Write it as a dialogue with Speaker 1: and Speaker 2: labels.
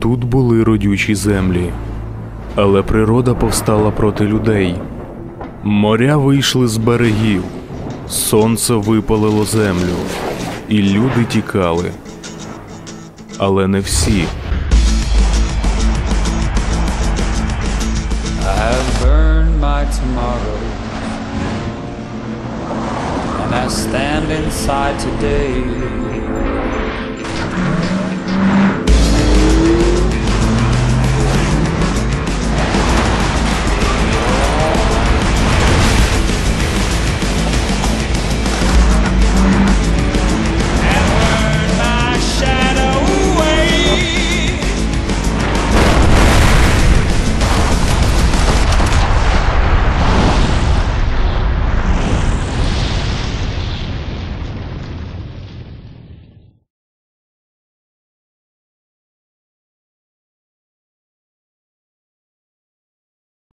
Speaker 1: Тут були родючі землі, але природа повстала проти людей. Моря вийшли з берегів, сонце випалило землю, і люди тікали. Але не всі.
Speaker 2: I have burned my tomorrow. And I stand inside today.